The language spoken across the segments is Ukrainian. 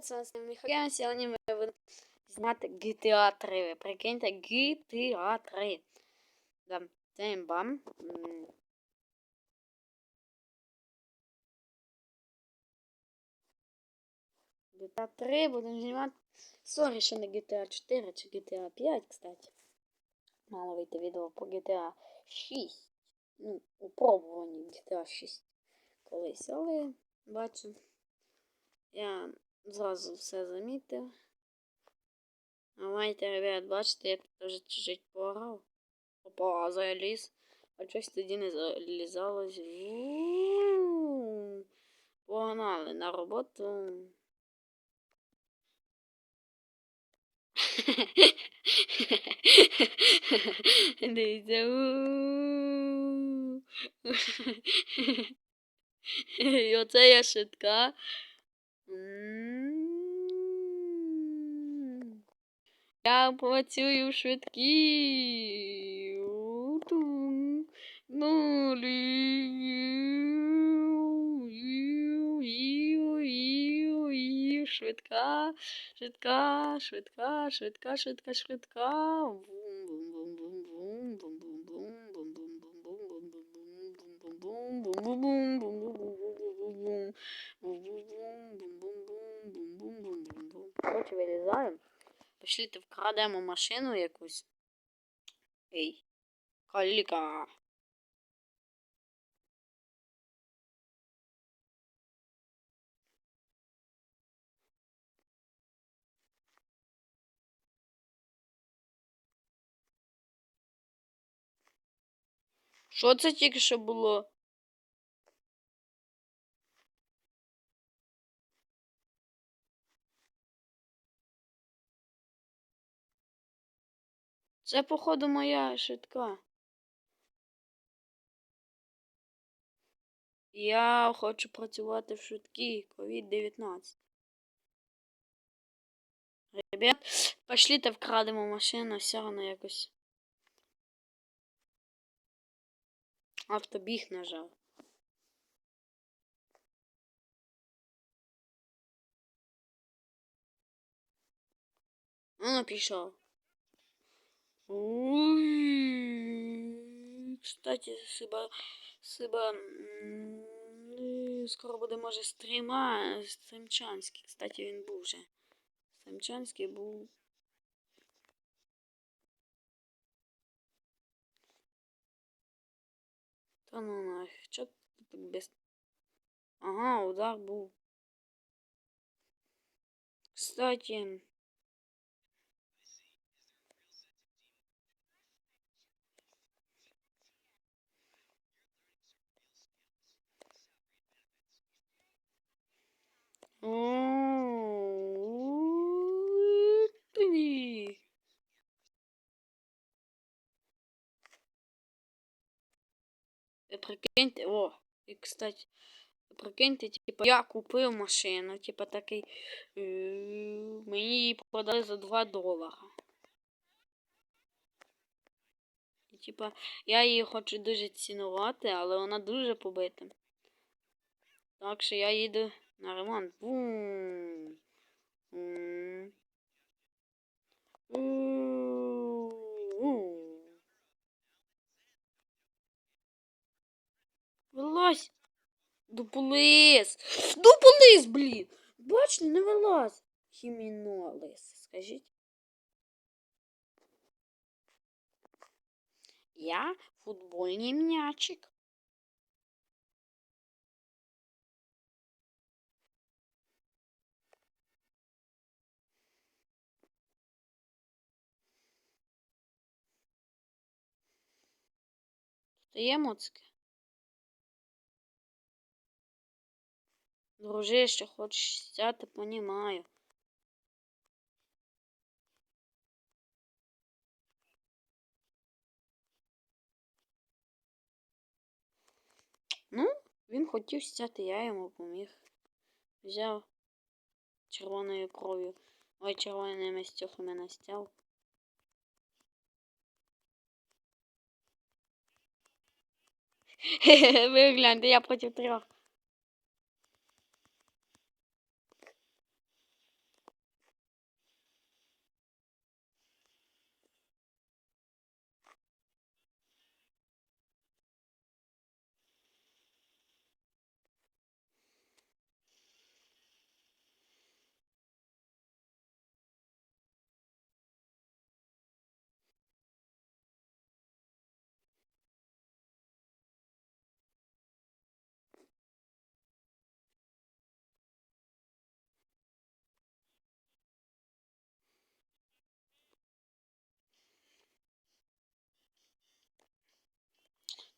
Це з Михайлом. Сьогодні ми будемо зняти GTA 3. Ви прикиньте, GTA 3. Да. Це бам. GTA 3 будемо знімати. Сорі, що не GTA 4 чи GTA 5, кстати. Мало вийти відео по GTA 6. Ну, у GTA 6 колись, але бачу. Я зразу все замітив. А маєте, ребят, бачите, як тут вже чуть-чуть пограв. Опа, заліз. А щось тоді не залізалось. Погнали на роботу. Дивіться. І оце я швидка. Я працюю. У-тум. Ну. Швидка, швидка, швидка, швидка, швидка, швидка. Вилізаємо. Пошліте вкрадемо машину якусь. Ей. Каліка. Що це тільки що було? Це, походу, моя швидка. Я хочу працювати в швидкій COVID-19. Ребят, пошліте вкрадемо машину, все одно якось. Автобіг нажав. Ну, пішов. Кстати, Сиба, Сиба, ну, скоро буде, може, стріма Стримчанський. Кстати, він був вже. Стримчанський був. Та ну нафіг, чо так без... Ага, удар був. Кстати, Прикиньте, о, і кстати, прикиньте, типа, я купив машину, типа такий, мені її продали за 2 долара. І, типа, я її хочу дуже цінувати, але вона дуже побита. Так що я їду на ремонт. Бум. М. У-у-у. Вилазь! Дуполис! Дуполис, блін! Бачите, не вилазь! Хімінолис, скажіть. Я футбольний м'ячик. Тут є моцки? Дружище, хочеш сяти, понімаю. Ну, він хотів стяти, я йому поміг. Взяв червоною кров'ю. Ой, червоними стюхами настяв. Böyle de yapacaklar.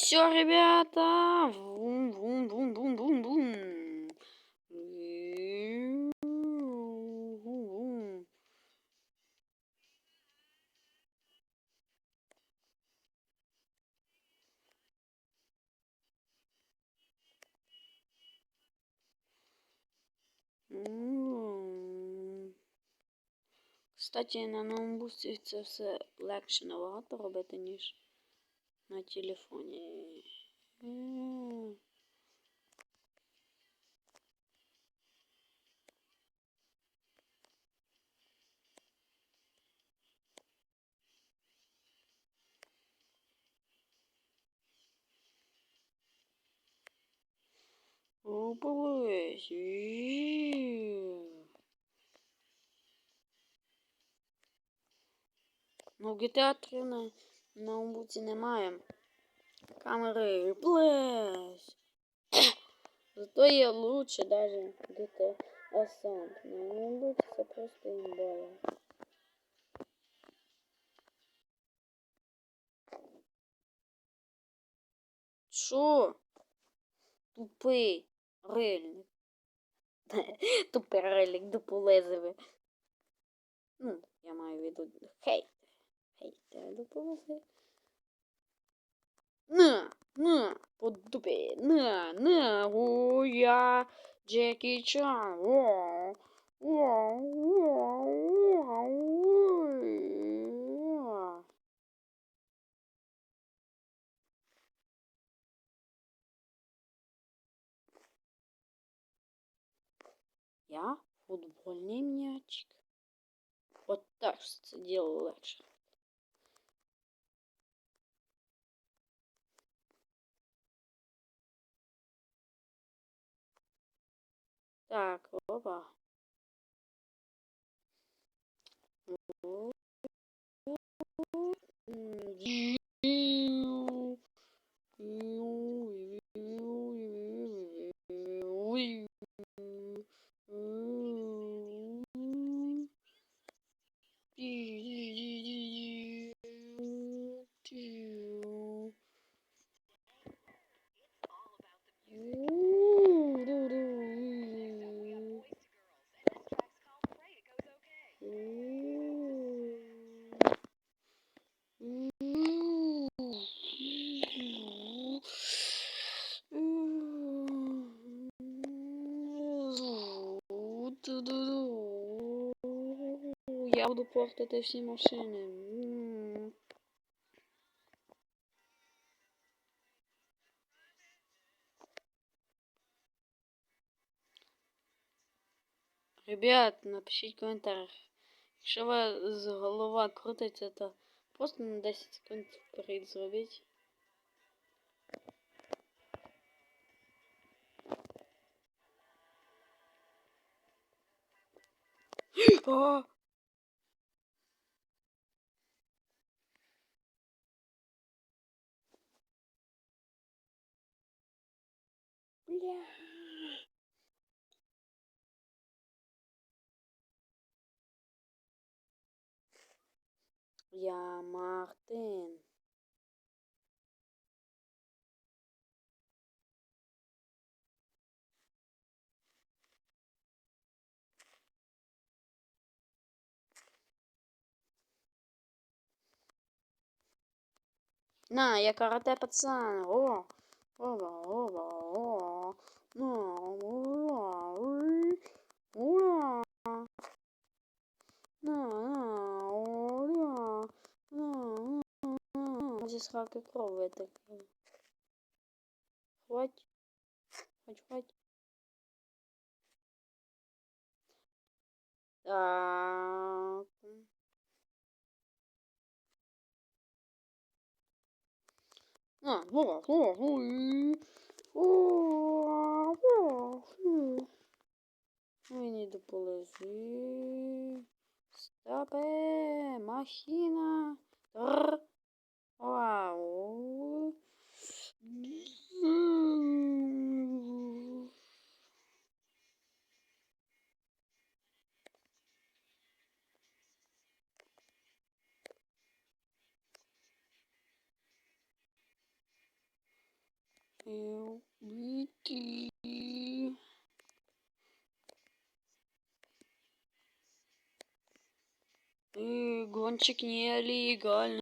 Все, ребята. Вум, вум, вум, вум, вум. Вум. Кстати, на ноутбуці це все легше набагато робити, ніж на телефоні. М. Опалась. Ну, в GTA 3 на ноутбуці немає. Камери. Блесь. Зато є лучше даже GTA Ascent. На ноутбуці це просто імбая. Шо? Тупий рельник. Тупий рельник дополезивий. Ну, я маю в виду хейт. Хейтер дополезивий. На, на, по дупі, на, на, о, я Джекі Чан, о, о, о, о, о. Я футбольний м'ячик. Вот так це діло легше. Так, опа. Буду портити всі машини. М. Ребят, напишіть в коментарях. Якщо у вас голова крутиться, то просто на 10 секунд вперед зробіть. А! Бля. Я Мартин. На, я карате пацан. О, оба, оба, Зі сраки крови таке. Хвать. Хвать, хвать. Так. А, ой. О, о, фу. Мені дополежи. Стопе, махіна. Тр. Гонщик нелегальный.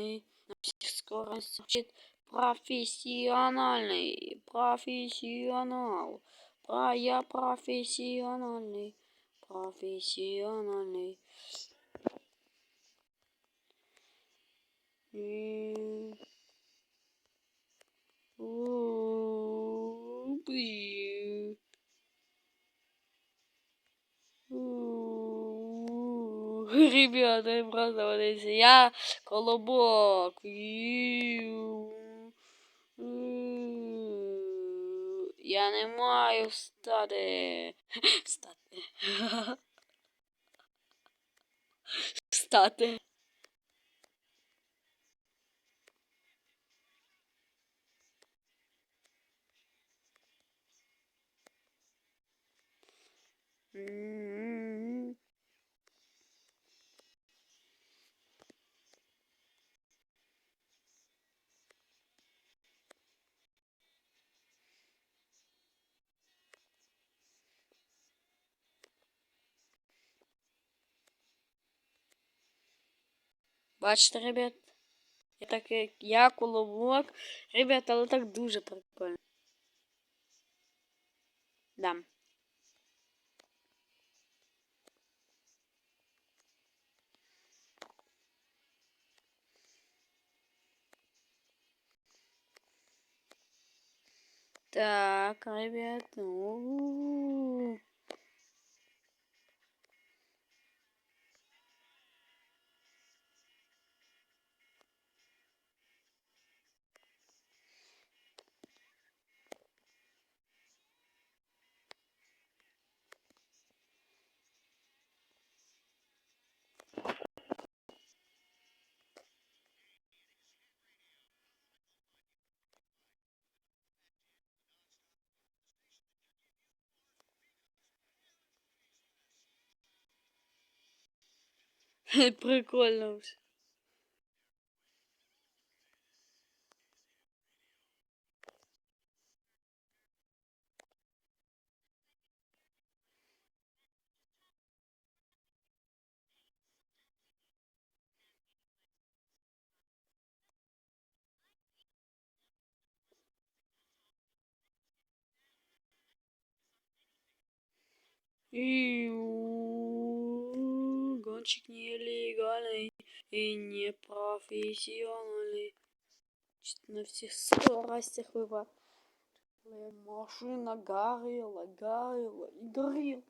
На всех скоростях. Значит, Профессиональный. Профессионал. Про я профессиональный. Профессиональный. И... Ребята, я просто эти, я колобок. Я не маю встати. Встати. Встати. М. Бачите, ребят? Я так як я колобок. Ребят, але так дуже прикольно. Да. Так, ребят. у-у-у. Heel prikkelloos. Ew. Гонщик нелегальный и непрофессиональный. На всех скоростях выбор. Машина горела, горела и горела.